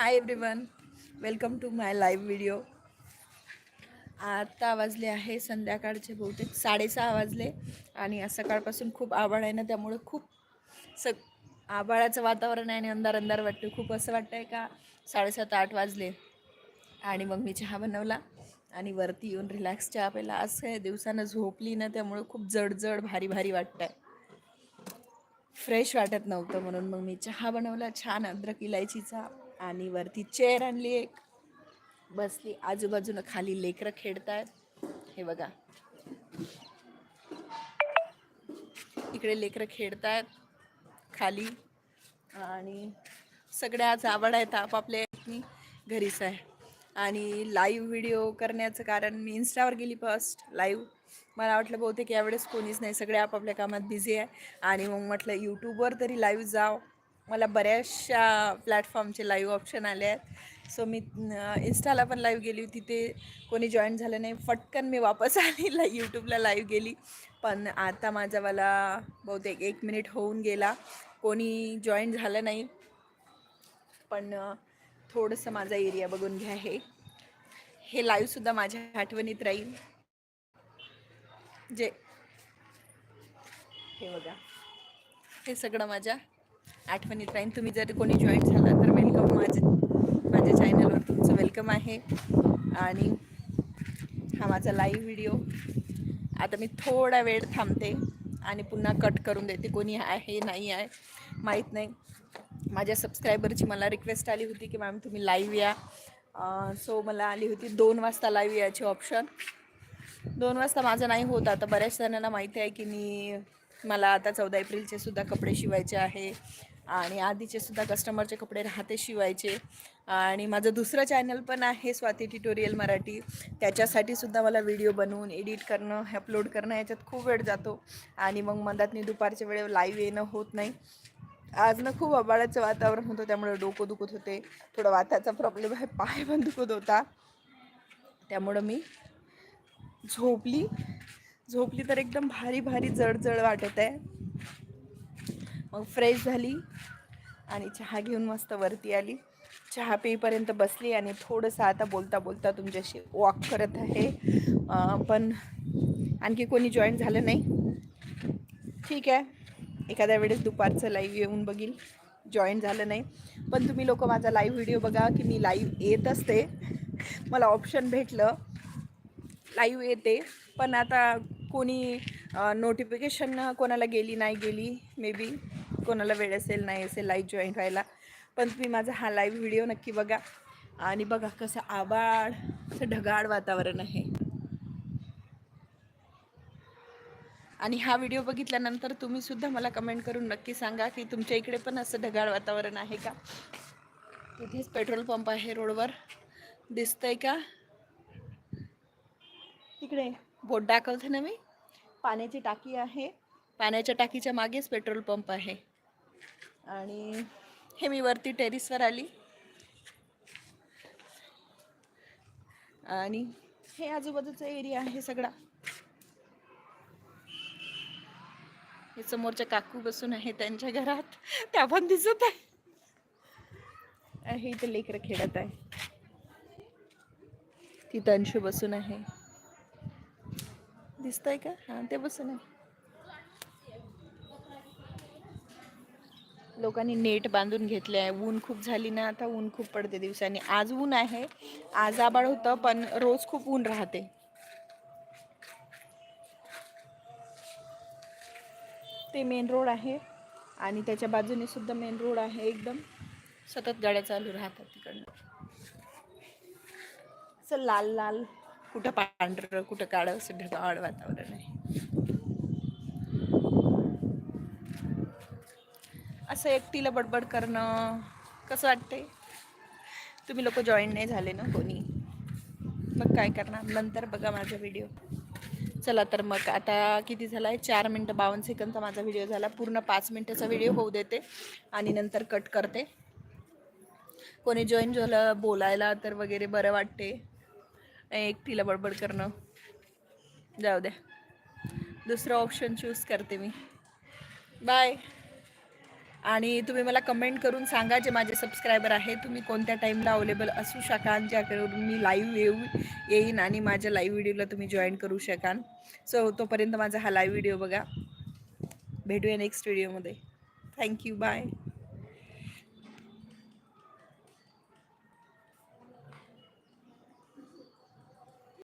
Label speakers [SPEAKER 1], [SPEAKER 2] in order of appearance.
[SPEAKER 1] Hi everyone welcome to my live video आता वाजले आहे संध्याकाळचे बहुतेक साडेसहा वाजले. आणि आज सकाळपासून खूप आभाळ आहे ना त्यामुळे खूप स आभाळाचं वातावरण आहे आणि अंधार अंधार वाटतं खूप असं वाटतं आहे का? साडेसात आठ वाजले. आणि मग मी चहा बनवला आणि वरती येऊन रिलॅक्स चहा प्यायला. आज काय दिवसानं झोपली ना त्यामुळं खूप जड जड भारी भारी वाटतं आहे फ्रेश वाटत नव्हतं म्हणून मग मी चहा बनवला. छान अद्रक इलायचीचा. आणि वरती चेअर आणली एक. बसली. आजूबाजूनं खाली लेकरं खेळतायत. हे बघा. इकडे लेकरं खेळतायत. खाली. आणि सगळ्या आज आवड आहेत आपापल्या मी घरीच आहे. आणि लाईव्ह व्हिडिओ करण्याचं कारण मी इन्स्टावर गेली फर्स्ट लाईव्ह मला वाटलं बहुतेक यावेळेस कोणीच नाही. सगळे आपापल्या कामात बिझी आहे. आणि मग म्हटलं यूट्यूबवर तरी लाईव्ह जाव. मला बऱ्याचशा प्लॅटफॉर्मचे लाईव्ह ऑप्शन आले आहेत. सो मी इन्स्टाला पण लाईव्ह गेली होती. कोणी जॉईन झालं नाही. फटकन मी वापस आली. ला यूट्यूबला लाईव्ह गेली. पण आता माझावाला बहुतेक एक मिनिट होऊन गेला. कोणी जॉईन झालं नाही. पण थोडंसं माझा एरिया बघून घ्या हे. हे लाईव्हसुद्धा माझ्या आठवणीत राहील. जे हे बघा. हे सगळं माझ्या आठवणीत राहीन. तुम्ही जर कोणी जॉईन झाला तर वेलकम माझे माझ्या चॅनलवर तुमचं वेलकम आहे. आणि हा माझा लाईव्ह व्हिडिओ आता मी थोडा वेळ थांबते आणि पुन्हा कट करून देते. कोणी आहे नाही आहे माहीत नाही. माझ्या सबस्क्रायबरची मला रिक्वेस्ट आली होती की मॅम तुम्ही लाईव्ह या. सो मला आली होती दोन वाजता लाईव्ह याची ऑप्शन दोन वाजता माझं नाही होत. आता बऱ्याच जणांना माहिती आहे की मी मला आता चौदा एप्रिलचे सुद्धा कपडे शिवायचे आहे. आणि आधीचे सुद्धा कस्टमरचे कपडे राहते शिवायचे. आणि माझं दुसरं चॅनल पण आहे स्वाती ट्युटोरियल मराठी. त्याच्यासाठी सुद्धा मला व्हिडिओ बनवून एडिट करणं अपलोड करणं याच्यात खूप वेळ जातो. आणि मग मधातनी दुपारच्या वेळेवर लाईव्ह येणं होत नाही. आज ना खूप आबाळाचं वातावरण होतं त्यामुळे डोकं दुखत होते. थोडं वाताचा प्रॉब्लेम आहे पाय पण दुखत होता. त्यामुळं मी झोपली. झोपली तर एकदम भारी भारी जड जड वाटत आहे मग फ्रेश झाली आणि चहा घेऊन मस्त वरती आली. चहा पेपर्यंत बसली आणि थोडंसं आता बोलता बोलता तुमच्याशी वॉक करत आहे. पण आणखी कोणी जॉईन झालं नाही. ठीक आहे. एखाद्या वेळेस दुपारचं लाईव्ह येऊन बघील. जॉईन झालं नाही. पण तुम्ही लोक माझा लाईव्ह व्हिडिओ बघा की मी लाईव्ह येत असते. मला ऑप्शन भेटलं. लाईव्ह येते. पण आता कोणी नोटिफिकेशन कोणाला गेली नाही गेली मे बी कोणाला वेळ असेल नाही असेल लाईव्ह जॉईन व्हायला. पण तुम्ही माझा हा लाईव्ह व्हिडिओ नक्की बघा. आणि बघा कसं आबाळ असं ढगाळ वातावरण आहे. आणि हा व्हिडिओ बघितल्यानंतर तुम्ही सुद्धा मला कमेंट करून नक्की सांगा की तुमच्या इकडे पण असं ढगाळ वातावरण आहे का? तिथेच पेट्रोल पंप आहे रोडवर दिसतंय का? तिकडे बोट दाखवते ना मी. पाण्याची टाकी आहे. पाण्याच्या टाकीच्या मागेच पेट्रोल पंप आहे. आणि हे मी वरती टेरिसवर आली. आणि हे आजूबाजूचा एरिया आहे सगळा. हे समोरच्या काकू बसून आहे त्यांच्या घरात. त्या पण दिसत आहे हे इथे लेकरं खेळत आहे तिथं अंशू बसून आहे. दिसतंय का? हां ते बसून आहे. लोकांनी नेट बांधून घेतले आहे ऊन खूप झाली ना आता ऊन खूप पडते दिवसांनी. आज ऊन आहे आज आबाळ होतं पण रोज खूप ऊन राहते. ते मेन रोड आहे आणि त्याच्या बाजूने सुद्धा मेन रोड आहे एकदम. सतत गाड्या चालू राहतात तिकडनं. असं लाल लाल कुठं पांढरं कुठं काळं असं ढगाळ वातावरण आहे. असं एकटीला बडबड करणं कसं वाटते तुम्ही लोक जॉईन नाही झाले ना कोणी? मग काय करणार? नंतर बघा माझा व्हिडिओ चला तर मग आता किती झाला आहे चार मिनटं बावन्न सेकंदचा माझा व्हिडिओ झाला. पूर्ण पाच मिनटाचा व्हिडिओ होऊ देते. आणि नंतर कट करते. कोणी जॉईन झालं बोलायला तर वगैरे बरं वाटते. एकटीला बडबड करणं. जाऊ द्या. दुसरं ऑप्शन चूज करते मी. बाय आणि तुम्ही मला कमेंट करून सांगा जे माझे सबस्क्रायबर आहे तुम्ही कोणत्या टाईमला अवेलेबल असू शकाल ज्याकडून मी लाईव्ह येऊ येईन आणि माझ्या लाईव्ह व्हिडिओला तुम्ही जॉईन करू शकाल. सो तोपर्यंत माझा हा लाईव्ह व्हिडिओ बघा. भेटूया नेक्स्ट व्हिडिओमध्ये थँक्यू बाय